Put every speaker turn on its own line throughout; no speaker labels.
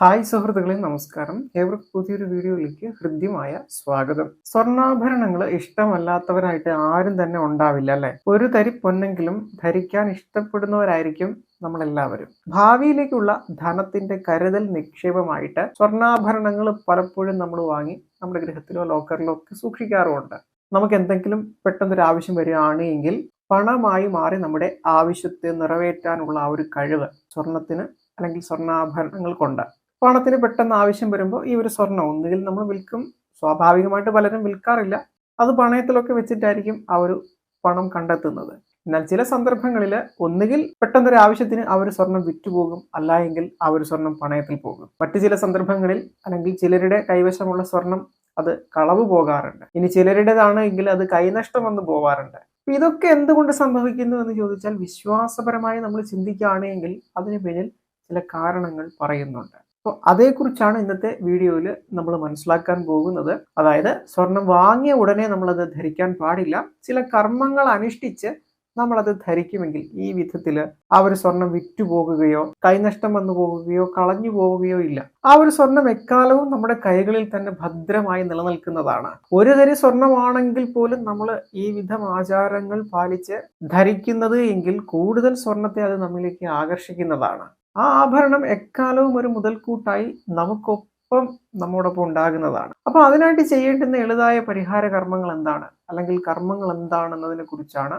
Hi സുഹൃത്തുക്കളെ നമസ്കാരം. ഏവർക്കും പുതിയൊരു വീഡിയോയിലേക്ക് ഹൃദ്യമായ സ്വാഗതം. സ്വർണാഭരണങ്ങൾ ഇഷ്ടമല്ലാത്തവരായിട്ട് ആരും തന്നെ ഉണ്ടാവില്ല അല്ലെ? ഒരു തരി പൊന്നെങ്കിലും ധരിക്കാൻ ഇഷ്ടപ്പെടുന്നവരായിരിക്കും നമ്മളെല്ലാവരും. ഭാവിയിലേക്കുള്ള ധനത്തിന്റെ കരുതൽ നിക്ഷേപമായിട്ട് സ്വർണാഭരണങ്ങൾ പലപ്പോഴും നമ്മൾ വാങ്ങി നമ്മുടെ ഗൃഹത്തിലോ ലോക്കറിലോ ഒക്കെ സൂക്ഷിക്കാറുമുണ്ട്. നമുക്ക് എന്തെങ്കിലും പെട്ടെന്നൊരു ആവശ്യം വരികയാണ് എങ്കിൽ പണമായി മാറി നമ്മുടെ ആവശ്യത്തെ നിറവേറ്റാനുള്ള ആ ഒരു കഴിവ് സ്വർണത്തിന് അല്ലെങ്കിൽ സ്വർണാഭരണങ്ങൾക്കുണ്ട് പണത്തിന് പെട്ടെന്ന് ആവശ്യം വരുമ്പോൾ ഈ ഒരു സ്വർണം ഒന്നുകിൽ നമ്മൾ വിൽക്കും സ്വാഭാവികമായിട്ട് പലരും വിൽക്കാറില്ല. അത് പണയത്തിലൊക്കെ വെച്ചിട്ടായിരിക്കും ആ ഒരു പണം കണ്ടെത്തുന്നത്. എന്നാൽ ചില സന്ദർഭങ്ങളിൽ ഒന്നുകിൽ പെട്ടെന്നൊരു ആവശ്യത്തിന് ആ ഒരു സ്വർണം വിറ്റുപോകും എങ്കിൽ ആ ഒരു സ്വർണം പണയത്തിൽ പോകും. മറ്റു ചില സന്ദർഭങ്ങളിൽ അല്ലെങ്കിൽ ചിലരുടെ കൈവശമുള്ള സ്വർണം അത് കളവ് പോകാറുണ്ട്. ഇനി ചിലരുടേതാണ് എങ്കിൽ അത് കൈനഷ്ടം വന്ന് പോവാറുണ്ട്. ഇതൊക്കെ എന്തുകൊണ്ട് സംഭവിക്കുന്നു എന്ന് ചോദിച്ചാൽ വിശ്വാസപരമായി നമ്മൾ ചിന്തിക്കുകയാണെങ്കിൽ അതിന് പിന്നിൽ ചില കാരണങ്ങൾ പറയുന്നുണ്ട്. അപ്പോൾ അതേക്കുറിച്ചാണ് ഇന്നത്തെ വീഡിയോയിൽ നമ്മൾ മനസ്സിലാക്കാൻ പോകുന്നത്. അതായത് സ്വർണം വാങ്ങിയ ഉടനെ നമ്മളത് ധരിക്കാൻ പാടില്ല. ചില കർമ്മങ്ങൾ അനുഷ്ഠിച്ച് നമ്മളത് ധരിക്കുമെങ്കിൽ ഈ വിധത്തിൽ ആ ഒരു സ്വർണം വിറ്റുപോകുകയോ കൈനഷ്ടം വന്നു പോകുകയോ കളഞ്ഞു പോവുകയോ ഇല്ല. ആ ഒരു സ്വർണം എക്കാലവും നമ്മുടെ കൈകളിൽ തന്നെ ഭദ്രമായി നിലനിൽക്കുന്നതാണ്. ഒരു തരി സ്വർണമാണെങ്കിൽ പോലും നമ്മൾ ഈ വിധം ആചാരങ്ങൾ പാലിച്ച് ധരിക്കുന്നത് എങ്കിൽ കൂടുതൽ സ്വർണത്തെ അത് നമ്മിലേക്ക് ആകർഷിക്കുന്നതാണ്. ആ ആഭരണം എക്കാലവും ഒരു മുതൽക്കൂട്ടായി നമുക്കൊപ്പം നമ്മോടൊപ്പം ഉണ്ടാകുന്നതാണ്. അപ്പൊ അതിനായിട്ട് ചെയ്യേണ്ടുന്ന എളുതായ പരിഹാര കർമ്മങ്ങൾ എന്താണ്? അല്ലെങ്കിൽ കർമ്മങ്ങൾ എന്താണെന്നതിനെ കുറിച്ചാണ്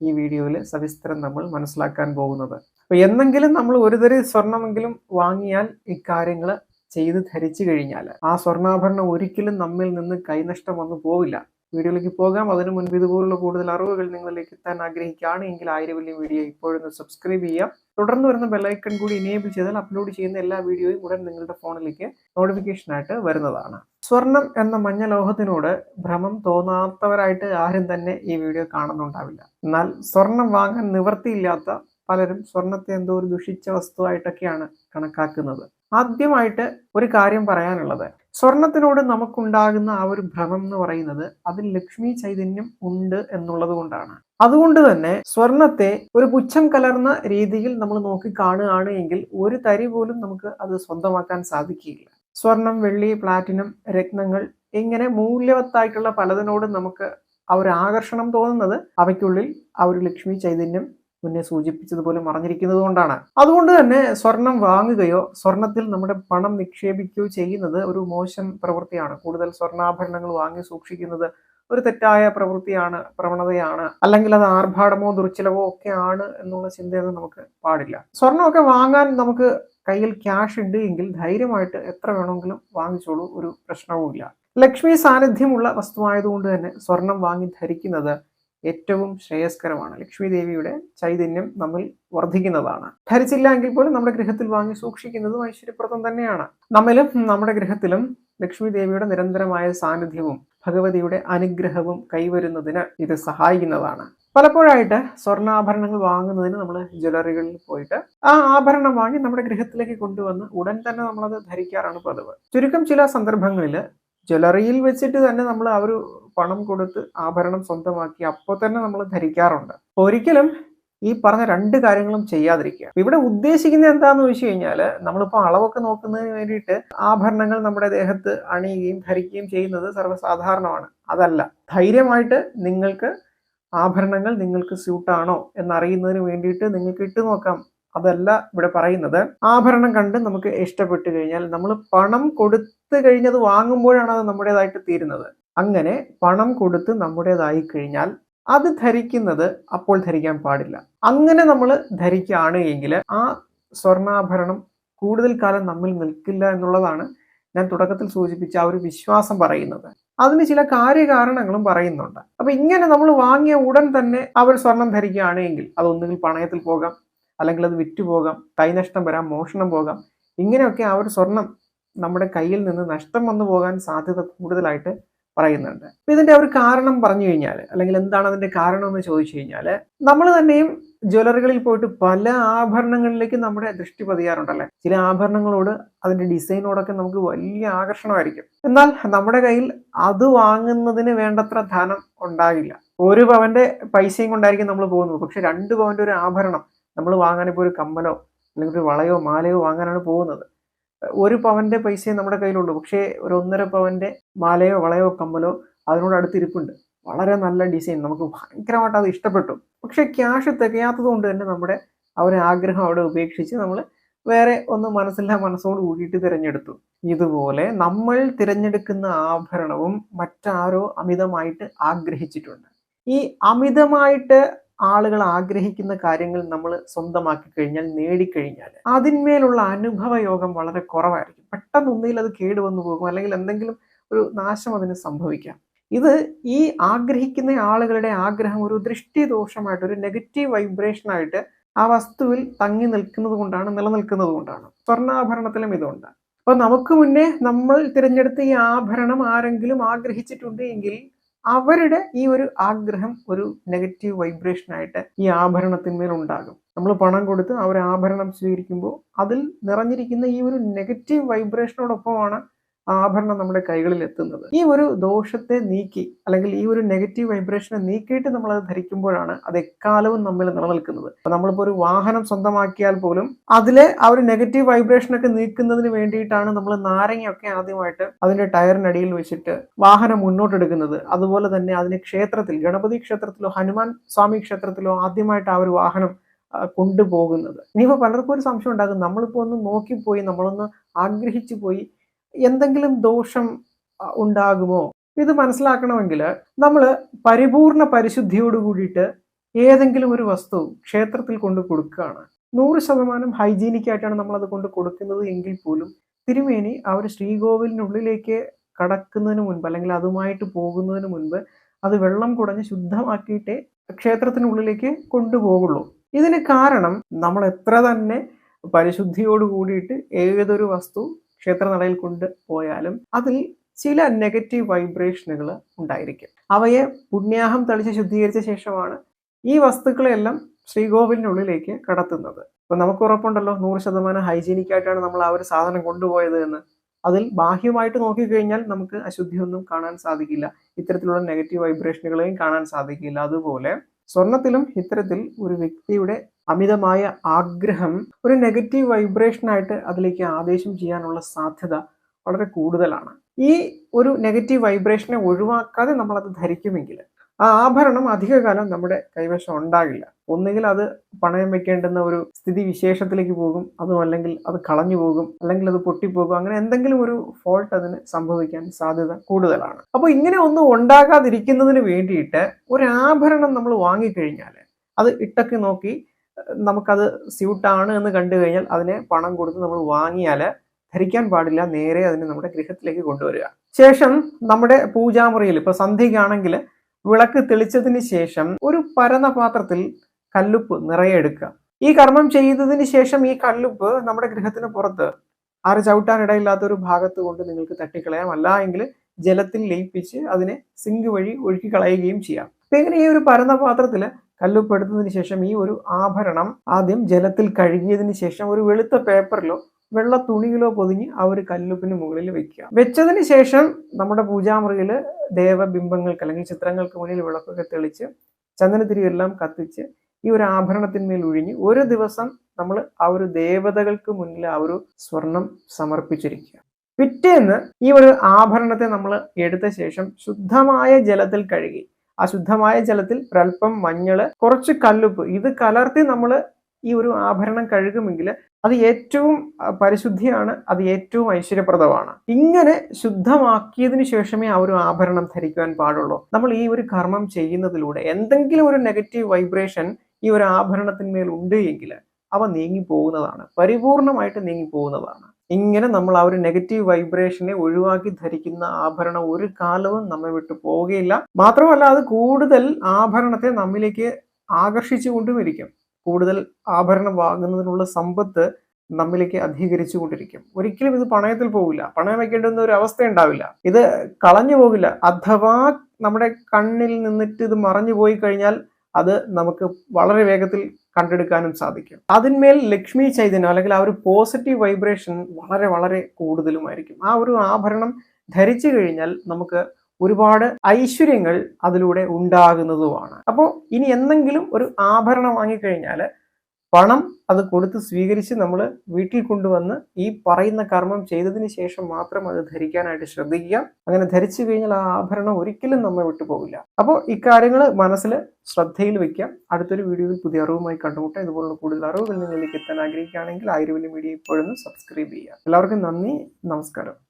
ഈ വീഡിയോയിൽ സവിസ്തരം നമ്മൾ മനസ്സിലാക്കാൻ പോകുന്നത്. അപ്പൊ എന്നെങ്കിലും നമ്മൾ ഒരുതരി സ്വർണമെങ്കിലും വാങ്ങിയാൽ ഇക്കാര്യങ്ങൾ ചെയ്ത് ധരിച്ചു കഴിഞ്ഞാൽ ആ സ്വർണാഭരണം ഒരിക്കലും നമ്മിൽ നിന്ന് കൈനഷ്ടം വന്നു പോവില്ല. വീഡിയോയിലേക്ക് പോകാം. അതിനു മുൻപ് ഇതുപോലുള്ള കൂടുതൽ അറിവുകൾ നിങ്ങളിലേക്ക് എത്താൻ ആഗ്രഹിക്കുകയാണ്. എങ്കിൽ ആയിരം വലിയ വീഡിയോ ഇപ്പോഴൊന്ന് സബ്സ്ക്രൈബ് ചെയ്യാം. തുടർന്ന് വരുന്ന ബെല്ലൈക്കൺ കൂടി ഇനേബിൾ ചെയ്താൽ അപ്ലോഡ് ചെയ്യുന്ന എല്ലാ വീഡിയോയും ഉടൻ നിങ്ങളുടെ ഫോണിലേക്ക് നോട്ടിഫിക്കേഷൻ ആയിട്ട് വരുന്നതാണ്. സ്വർണം എന്ന മഞ്ഞ ലോഹത്തിനോട് ഭ്രമം തോന്നാത്തവരായിട്ട് ആരും തന്നെ ഈ വീഡിയോ കാണുന്നുണ്ടാവില്ല. എന്നാൽ സ്വർണം വാങ്ങാൻ നിവർത്തിയില്ലാത്ത പലരും സ്വർണത്തെ എന്തോ ഒരു ദുഷിച്ച വസ്തുവായിട്ടൊക്കെയാണ് കണക്കാക്കുന്നത്. ആദ്യമായിട്ട് ഒരു കാര്യം പറയാനുള്ളത്. സ്വർണത്തിനോട് നമുക്കുണ്ടാകുന്ന ആ ഒരു ഭ്രമം എന്ന് പറയുന്നത് അതിൽ ലക്ഷ്മി ചൈതന്യം ഉണ്ട് എന്നുള്ളത് കൊണ്ടാണ്. അതുകൊണ്ട് തന്നെ സ്വർണത്തെ ഒരു പുച്ഛം കലർന്ന രീതിയിൽ നമ്മൾ നോക്കി കാണുകയാണ് എങ്കിൽ ഒരു തരി പോലും നമുക്ക് അത് സ്വന്തമാക്കാൻ സാധിക്കുകയില്ല. സ്വർണം വെള്ളി പ്ലാറ്റിനം രത്നങ്ങൾ ഇങ്ങനെ മൂല്യവത്തായിട്ടുള്ള പലതിനോടും നമുക്ക് ആ ഒരു ആകർഷണം തോന്നുന്നത് അവയ്ക്കുള്ളിൽ ആ ഒരു ലക്ഷ്മി ചൈതന്യം മുന്നേ സൂചിപ്പിച്ചതുപോലെ മറഞ്ഞിരിക്കുന്നത് കൊണ്ടാണ്. അതുകൊണ്ട് തന്നെ സ്വർണം വാങ്ങുകയോ സ്വർണത്തിൽ നമ്മുടെ പണം നിക്ഷേപിക്കുകയോ ചെയ്യുന്നത് ഒരു മോശം പ്രവൃത്തിയാണ്. കൂടുതൽ സ്വർണാഭരണങ്ങൾ വാങ്ങി സൂക്ഷിക്കുന്നത് ഒരു തെറ്റായ പ്രവൃത്തിയാണ് പ്രവണതയാണ് അല്ലെങ്കിൽ അത് ആർഭാടമോ ദുർച്ചിലവോ ഒക്കെ ആണ് എന്നുള്ള ചിന്തയൊന്നും നമുക്ക് പാടില്ല. സ്വർണമൊക്കെ വാങ്ങാൻ നമുക്ക് കയ്യിൽ ക്യാഷ് ഉണ്ട് എങ്കിൽ ധൈര്യമായിട്ട് എത്ര വേണമെങ്കിലും വാങ്ങിച്ചോളൂ ഒരു പ്രശ്നവുമില്ല. ലക്ഷ്മി സാന്നിധ്യമുള്ള വസ്തുവായതുകൊണ്ട് തന്നെ സ്വർണം വാങ്ങി ധരിക്കുന്നത് ഏറ്റവും ശ്രേയസ്കരമാണ്. ലക്ഷ്മി ദേവിയുടെ ചൈതന്യം നമ്മിൽ വർദ്ധിക്കുന്നതാണ്. ധരിച്ചില്ല എങ്കിൽ പോലും നമ്മുടെ ഗൃഹത്തിൽ വാങ്ങി സൂക്ഷിക്കുന്നതും ഐശ്വര്യപ്രദം തന്നെയാണ്. നമ്മളും നമ്മുടെ ഗൃഹത്തിലും ലക്ഷ്മി ദേവിയുടെ നിരന്തരമായ സാന്നിധ്യവും ഭഗവതിയുടെ അനുഗ്രഹവും കൈവരുന്നതിന് ഇത് സഹായിക്കുന്നതാണ്. പലപ്പോഴായിട്ട് സ്വർണാഭരണങ്ങൾ വാങ്ങുന്നതിന് നമ്മൾ ജ്വല്ലറികളിൽ പോയിട്ട് ആ ആഭരണം വാങ്ങി നമ്മുടെ ഗൃഹത്തിലേക്ക് കൊണ്ടുവന്ന് ഉടൻ തന്നെ നമ്മളത് ധരിക്കാറാണ് പതിവ്. ചുരുക്കം ചില സന്ദർഭങ്ങളിൽ ജ്വല്ലറിയിൽ വെച്ചിട്ട് തന്നെ നമ്മൾ ആ ഒരു പണം കൊടുത്ത് ആഭരണം സ്വന്തമാക്കി അപ്പോൾ തന്നെ നമ്മൾ ധരിക്കാറുണ്ട്. ഒരിക്കലും ഈ പറഞ്ഞ രണ്ട് കാര്യങ്ങളും ചെയ്യാതിരിക്കുക. ഇവിടെ ഉദ്ദേശിക്കുന്നത് എന്താന്ന് വെച്ച് കഴിഞ്ഞാൽ നമ്മളിപ്പോൾ അളവൊക്കെ നോക്കുന്നതിന് വേണ്ടിയിട്ട് ആഭരണങ്ങൾ നമ്മുടെ ദേഹത്ത് അണിയുകയും ധരിക്കുകയും ചെയ്യുന്നത് സർവസാധാരണമാണ്. അതല്ല ധൈര്യമായിട്ട് നിങ്ങൾക്ക് ആഭരണങ്ങൾ നിങ്ങൾക്ക് സ്യൂട്ടാണോ എന്നറിയുന്നതിന് വേണ്ടിയിട്ട് നിങ്ങൾക്ക് ഇട്ട് നോക്കാം. അതല്ല ഇവിടെ പറയുന്നത്. ആഭരണം കണ്ട് നമുക്ക് ഇഷ്ടപ്പെട്ടു കഴിഞ്ഞാൽ നമ്മൾ പണം കൊടുത്തു കഴിഞ്ഞത് വാങ്ങുമ്പോഴാണ് അത് നമ്മുടേതായിട്ട് തീരുന്നത്. അങ്ങനെ പണം കൊടുത്ത് നമ്മുടേതായി കഴിഞ്ഞാൽ അത് ധരിക്കുന്നത് അപ്പോൾ ധരിക്കാൻ പാടില്ല. അങ്ങനെ നമ്മൾ ധരിക്കുകയാണ് എങ്കിൽ ആ സ്വർണാഭരണം കൂടുതൽ കാലം നമ്മിൽ നിൽക്കില്ല എന്നുള്ളതാണ് ഞാൻ തുടക്കത്തിൽ സൂചിപ്പിച്ച ആ ഒരു വിശ്വാസം പറയുന്നത്. അതിന് ചില കാര്യകാരണങ്ങളും പറയുന്നുണ്ട്. അപ്പൊ ഇങ്ങനെ നമ്മൾ വാങ്ങിയ ഉടൻ തന്നെ അവർ സ്വർണം ധരിക്കുകയാണെങ്കിൽ അതൊന്നുകിൽ പണയത്തിൽ പോകാം അല്ലെങ്കിൽ അത് വിറ്റുപോകാം കൈനഷ്ടം വരാം മോഷണം പോകാം ഇങ്ങനെയൊക്കെ ആ ഒരു സ്വർണം നമ്മുടെ കയ്യിൽ നിന്ന് നഷ്ടം വന്നു പോകാൻ സാധ്യത കൂടുതലായിട്ട് പറയുന്നുണ്ട്. അപ്പൊ ഇതിന്റെ ഒരു കാരണം പറഞ്ഞു കഴിഞ്ഞാൽ അല്ലെങ്കിൽ എന്താണ് അതിന്റെ കാരണം എന്ന് ചോദിച്ചു കഴിഞ്ഞാൽ നമ്മൾ തന്നെയും ജ്വല്ലറികളിൽ പോയിട്ട് പല ആഭരണങ്ങളിലേക്ക് നമ്മുടെ ദൃഷ്ടി പതിയാറുണ്ടല്ലേ ചില ആഭരണങ്ങളോട് അതിന്റെ ഡിസൈനോടൊക്കെ നമുക്ക് വലിയ ആകർഷണമായിരിക്കും. എന്നാൽ നമ്മുടെ കയ്യിൽ അത് വാങ്ങുന്നതിന് വേണ്ടത്ര ധനം ഉണ്ടാകില്ല. ഒരു പവന്റെ പൈസയും കൊണ്ടായിരിക്കും നമ്മൾ പോകുന്നത്. പക്ഷെ രണ്ട് പവന്റെ ഒരു ആഭരണം നമ്മൾ വാങ്ങാൻ ഇപ്പോൾ ഒരു കമ്മലോ അല്ലെങ്കിൽ ഒരു വളയോ മാലയോ വാങ്ങാനാണ് പോകുന്നത്. ഒരു പവന്റെ പൈസയെ നമ്മുടെ കയ്യിലുള്ളൂ. പക്ഷേ ഒരു ഒന്നര പവന്റെ മാലയോ വളയോ കമ്മലോ അതിനോട് അടുത്തിരിപ്പുണ്ട്. വളരെ നല്ല ഡിസൈൻ. നമുക്ക് ഭയങ്കരമായിട്ട് അത് ഇഷ്ടപ്പെട്ടു. പക്ഷെ ക്യാഷ് തികയാത്തത് കൊണ്ട് തന്നെ നമ്മുടെ ഒരു ആഗ്രഹം അവിടെ ഉപേക്ഷിച്ച് നമ്മൾ വേറെ ഒന്ന് മനസ്സില്ലാ മനസ്സോട് കൂടിയിട്ട് തിരഞ്ഞെടുത്തു. ഇതുപോലെ നമ്മൾ തിരഞ്ഞെടുക്കുന്ന ആഭരണവും മറ്റാരോ അമിതമായിട്ട് ആഗ്രഹിച്ചിട്ടുണ്ട്. ഈ അമിതമായിട്ട് ആളുകൾ ആഗ്രഹിക്കുന്ന കാര്യങ്ങൾ നമ്മൾ സ്വന്തമാക്കി കഴിഞ്ഞാൽ നേടിക്കഴിഞ്ഞാൽ അതിന്മേലുള്ള അനുഭവ യോഗം വളരെ കുറവായിരിക്കും. പെട്ടെന്ന് ഒന്നിൽ അത് കേടുവന്നു പോകും അല്ലെങ്കിൽ എന്തെങ്കിലും ഒരു നാശം അതിന് സംഭവിക്കാം. ഇത് ഈ ആഗ്രഹിക്കുന്ന ആളുകളുടെ ആഗ്രഹം ഒരു ദൃഷ്ടിദോഷമായിട്ട് ഒരു നെഗറ്റീവ് വൈബ്രേഷനായിട്ട് ആ വസ്തുവിൽ തങ്ങി നിൽക്കുന്നത് കൊണ്ടാണ് നിലനിൽക്കുന്നത് കൊണ്ടാണ്. സ്വർണാഭരണത്തിലും ഇതുണ്ട്. അപ്പൊ നമുക്ക് മുന്നേ നമ്മൾ തിരഞ്ഞെടുത്ത ഈ ആഭരണം ആരെങ്കിലും ആഗ്രഹിച്ചിട്ടുണ്ട് എങ്കിൽ അവരുടെ ഈ ഒരു ആഗ്രഹം ഒരു നെഗറ്റീവ് വൈബ്രേഷൻ ആയിട്ട് ഈ ആഭരണത്തിന്മേൽ ഉണ്ടാകും. നമ്മൾ പണം കൊടുത്ത് അവർ ആഭരണം സ്വീകരിക്കുമ്പോൾ അതിൽ നിറഞ്ഞിരിക്കുന്ന ഈ ഒരു നെഗറ്റീവ് വൈബ്രേഷനോടൊപ്പമാണ് ആഭരണം നമ്മുടെ കൈകളിൽ എത്തുന്നത്. ഈ ഒരു ദോഷത്തെ നീക്കി അല്ലെങ്കിൽ ഈ ഒരു നെഗറ്റീവ് വൈബ്രേഷനെ നീക്കിയിട്ട് നമ്മൾ അത് ധരിക്കുമ്പോഴാണ് അത് എക്കാലവും നമ്മിൽ നിലനിൽക്കുന്നത്. അപ്പൊ നമ്മളിപ്പോൾ ഒരു വാഹനം സ്വന്തമാക്കിയാൽ പോലും അതിലെ ആ ഒരു നെഗറ്റീവ് വൈബ്രേഷനൊക്കെ നീക്കുന്നതിന് വേണ്ടിയിട്ടാണ് നമ്മൾ നാരങ്ങയൊക്കെ ആദ്യമായിട്ട് അതിന്റെ ടയറിനടിയിൽ വെച്ചിട്ട് വാഹനം മുന്നോട്ടെടുക്കുന്നത്. അതുപോലെ തന്നെ അതിന് ക്ഷേത്രത്തിൽ ഗണപതി ക്ഷേത്രത്തിലോ ഹനുമാൻ സ്വാമി ക്ഷേത്രത്തിലോ ആദ്യമായിട്ട് ആ ഒരു വാഹനം കൊണ്ടുപോകുന്നത്. ഇനിയിപ്പോൾ പലർക്കും ഒരു സംശയം ഉണ്ടാകും. നമ്മളിപ്പോൾ ഒന്ന് നോക്കിപ്പോയി നമ്മളൊന്ന് ആഗ്രഹിച്ചു പോയി എന്തെങ്കിലും ദോഷം ഉണ്ടാകുമോ? ഇത് മനസ്സിലാക്കണമെങ്കിൽ നമ്മൾ പരിപൂർണ പരിശുദ്ധിയോട് കൂടിയിട്ട് ഏതെങ്കിലും ഒരു വസ്തു ക്ഷേത്രത്തിൽ കൊണ്ട് കൊടുക്കുകയാണ്. നൂറ് ശതമാനം ഹൈജീനിക് ആയിട്ടാണ് നമ്മൾ അത് കൊണ്ട് കൊടുക്കുന്നത് എങ്കിൽ പോലും തിരുമേനി ഒരു ശ്രീകോവിലിനുള്ളിലേക്ക് കടക്കുന്നതിന് മുൻപ് അല്ലെങ്കിൽ അതുമായിട്ട് പോകുന്നതിന് മുൻപ് അത് വെള്ളം കുടഞ്ഞ് ശുദ്ധമാക്കിയിട്ടേ ക്ഷേത്രത്തിനുള്ളിലേക്ക് കൊണ്ടുപോകുള്ളൂ. ഇതിന് കാരണം നമ്മൾ എത്ര തന്നെ പരിശുദ്ധിയോട് കൂടിയിട്ട് ഏതൊരു വസ്തു ക്ഷേത്രനടയിൽ കൊണ്ട് പോയാലും അതിൽ ചില നെഗറ്റീവ് വൈബ്രേഷനുകൾ ഉണ്ടായിരിക്കും. അവയെ പുണ്യാഹം തളിച്ച് ശുദ്ധീകരിച്ച ശേഷമാണ് ഈ വസ്തുക്കളെല്ലാം ശ്രീകോവിലിനുള്ളിലേക്ക് കടത്തുന്നത്. ഇപ്പം നമുക്ക് ഉറപ്പുണ്ടല്ലോ നൂറ് ശതമാനം ഹൈജീനിക് ആയിട്ടാണ് നമ്മൾ ആ ഒരു സാധനം കൊണ്ടുപോയത് എന്ന്. അതിൽ ബാഹ്യമായിട്ട് നോക്കിക്കഴിഞ്ഞാൽ നമുക്ക് അശുദ്ധിയൊന്നും കാണാൻ സാധിക്കില്ല. ഇത്തരത്തിലുള്ള നെഗറ്റീവ് വൈബ്രേഷനുകളെയും കാണാൻ സാധിക്കില്ല. അതുപോലെ സ്വർണത്തിലും ഇത്തരത്തിൽ ഒരു വ്യക്തിയുടെ അമിതമായ ആഗ്രഹം ഒരു നെഗറ്റീവ് വൈബ്രേഷനായിട്ട് അതിലേക്ക് ആദേശം ചെയ്യാനുള്ള സാധ്യത വളരെ കൂടുതലാണ്. ഈ ഒരു നെഗറ്റീവ് വൈബ്രേഷനെ ഒഴിവാക്കാതെ നമ്മളത് ധരിക്കുമെങ്കിൽ ആ ആഭരണം അധികകാലം നമ്മുടെ കൈവശം ഉണ്ടാകില്ല. ഒന്നുകിൽ അത് പണയം വെക്കേണ്ടുന്ന ഒരു സ്ഥിതി വിശേഷത്തിലേക്ക് പോകും അതും അല്ലെങ്കിൽ അത് കളഞ്ഞു പോകും അല്ലെങ്കിൽ അത് പൊട്ടിപ്പോകും അങ്ങനെ എന്തെങ്കിലും ഒരു ഫോൾട്ട് അതിന് സംഭവിക്കാൻ സാധ്യത കൂടുതലാണ്. അപ്പോൾ ഇങ്ങനെ ഒന്നും ഉണ്ടാകാതിരിക്കുന്നതിന് വേണ്ടിയിട്ട് ഒരു ആഭരണം നമ്മൾ വാങ്ങിക്കഴിഞ്ഞാൽ അത് ഇട്ടൊക്കെ നോക്കി നമുക്കത് സ്യൂട്ടാണ് എന്ന് കണ്ടു കഴിഞ്ഞാൽ അതിനെ പണം കൊടുത്ത് നമ്മൾ വാങ്ങിയാൽ ധരിക്കാൻ പാടില്ല നേരെ അതിനെ നമ്മുടെ ഗൃഹത്തിലേക്ക് കൊണ്ടുവരിക. ശേഷം നമ്മുടെ പൂജാമുറിയിൽ ഇപ്പൊ സന്ധ്യയ്ക്കാണെങ്കിൽ വിളക്ക് തെളിച്ചതിന് ശേഷം ഒരു പരന്ന പാത്രത്തിൽ കല്ലുപ്പ് നിറയെ എടുക്കുക. ഈ കർമ്മം ചെയ്തതിന് ശേഷം ഈ കല്ലുപ്പ് നമ്മുടെ ഗൃഹത്തിന് പുറത്ത് ആറ് ചവിട്ടാനിടയില്ലാത്ത ഒരു ഭാഗത്ത് കൊണ്ട് നിങ്ങൾക്ക് തട്ടിക്കളയാം. അല്ല എങ്കിൽ ജലത്തിൽ ലയിപ്പിച്ച് അതിനെ സിങ്ക് വഴി ഒഴുക്കി കളയുകയും ചെയ്യാം. അപ്പൊ ഇങ്ങനെ ഈ ഒരു പരന്ന പാത്രത്തിൽ കല്ലുപ്പ് എടുത്തതിന് ശേഷം ഈ ഒരു ആഭരണം ആദ്യം ജലത്തിൽ കഴുകിയതിന് ശേഷം ഒരു വെളുത്ത പേപ്പറിലോ വെള്ള തുണിയിലോ പൊതിഞ്ഞ് ആ ഒരു കല്ലുപ്പിന് മുകളിൽ വെക്കുക. വെച്ചതിന് ശേഷം നമ്മുടെ പൂജാമുറിയിൽ ദേവബിംബങ്ങൾക്ക് അല്ലെങ്കിൽ ചിത്രങ്ങൾക്ക് മുന്നിൽ വിളക്കൊക്കെ തെളിച്ച് ചന്ദനത്തിരിയെല്ലാം കത്തിച്ച് ഈ ഒരു ആഭരണത്തിന്മേൽ ഒഴിഞ്ഞ് ഒരു ദിവസം നമ്മൾ ആ ഒരു ദേവതകൾക്ക് മുന്നിൽ ആ ഒരു സ്വർണം സമർപ്പിച്ചിരിക്കുക. പിറ്റേന്ന് ഈ ഒരു ആഭരണത്തെ നമ്മൾ എടുത്ത ശേഷം ശുദ്ധമായ ജലത്തിൽ കഴുകി. ആ ശുദ്ധമായ ജലത്തിൽ ഒരൽപ്പം മഞ്ഞൾ കുറച്ച് കല്ലുപ്പ് ഇത് കലർത്തി നമ്മൾ ഈ ഒരു ആഭരണം കഴുകുമെങ്കിൽ അത് ഏറ്റവും പരിശുദ്ധിയാണ് അത് ഏറ്റവും ഐശ്വര്യപ്രദമാണ്. ഇങ്ങനെ ശുദ്ധമാക്കിയതിനു ശേഷമേ ആ ഒരു ആഭരണം ധരിക്കുവാൻ പാടുള്ളൂ. നമ്മൾ ഈ ഒരു കർമ്മം ചെയ്യുന്നതിലൂടെ എന്തെങ്കിലും ഒരു നെഗറ്റീവ് വൈബ്രേഷൻ ഈ ഒരു ആഭരണത്തിന്മേൽ ഉണ്ട് എങ്കിൽ അവ നീങ്ങി പോകുന്നതാണ്. പരിപൂർണമായിട്ട് നീങ്ങി പോകുന്നതാണ്. ഇങ്ങനെ നമ്മൾ ആ ഒരു നെഗറ്റീവ് വൈബ്രേഷനെ ഒഴിവാക്കി ധരിക്കുന്ന ആഭരണം ഒരു കാലവും നമ്മെ വിട്ടു പോവുകയില്ല. മാത്രമല്ല അത് കൂടുതൽ ആഭരണത്തെ നമ്മിലേക്ക് ആകർഷിച്ചു കൊണ്ടുമിരിക്കും. കൂടുതൽ ആഭരണം വാങ്ങുന്നതിനുള്ള സമ്പത്ത് നമ്മിലേക്ക് അധികരിച്ചു കൊണ്ടിരിക്കും. ഒരിക്കലും ഇത് പണയത്തിൽ പോകില്ല പണയം വയ്ക്കേണ്ടുന്ന ഒരു അവസ്ഥ ഉണ്ടാവില്ല. ഇത് കളഞ്ഞു പോകില്ല. അഥവാ നമ്മുടെ കണ്ണിൽ നിന്നിട്ട് ഇത് മറഞ്ഞു പോയി കഴിഞ്ഞാൽ അത് നമുക്ക് വളരെ വേഗത്തിൽ കണ്ടെടുക്കാനും സാധിക്കും. അതിന്മേൽ ലക്ഷ്മി ചൈതന്യം അല്ലെങ്കിൽ ആ ഒരു പോസിറ്റീവ് വൈബ്രേഷൻ വളരെ വളരെ കൂടുതലുമായിരിക്കും. ആ ഒരു ആഭരണം ധരിച്ചു കഴിഞ്ഞാൽ നമുക്ക് ഒരുപാട് ഐശ്വര്യങ്ങൾ അതിലൂടെ ഉണ്ടാകുന്നതുമാണ്. അപ്പോൾ ഇനി എന്തെങ്കിലും ഒരു ആഭരണം വാങ്ങിക്കഴിഞ്ഞാൽ പണം അത് കൊടുത്ത് സ്വീകരിച്ച് നമ്മൾ വീട്ടിൽ കൊണ്ടുവന്ന് ഈ പറയുന്ന കർമ്മം ചെയ്തതിന് ശേഷം മാത്രം അത് ധരിക്കാനായിട്ട് ശ്രദ്ധിക്കുക. അങ്ങനെ ധരിച്ചു കഴിഞ്ഞാൽ ആ ആഭരണം ഒരിക്കലും നമ്മെ വിട്ടുപോകില്ല അപ്പോൾ ഇക്കാര്യങ്ങൾ മനസ്സിൽ ശ്രദ്ധയിൽ വെക്കുക. അടുത്തൊരു വീഡിയോയിൽ പുതിയ അറിവുമായി കണ്ടുമുട്ടാം. ഇതുപോലുള്ള കൂടുതൽ അറിവുകൾ നിങ്ങളിലേക്ക് എത്താൻ ആഗ്രഹിക്കുകയാണെങ്കിൽ ആയിരവലി മീഡിയ ഇപ്പോഴൊന്ന് സബ്സ്ക്രൈബ് ചെയ്യുക. എല്ലാവർക്കും നന്ദി. നമസ്കാരം.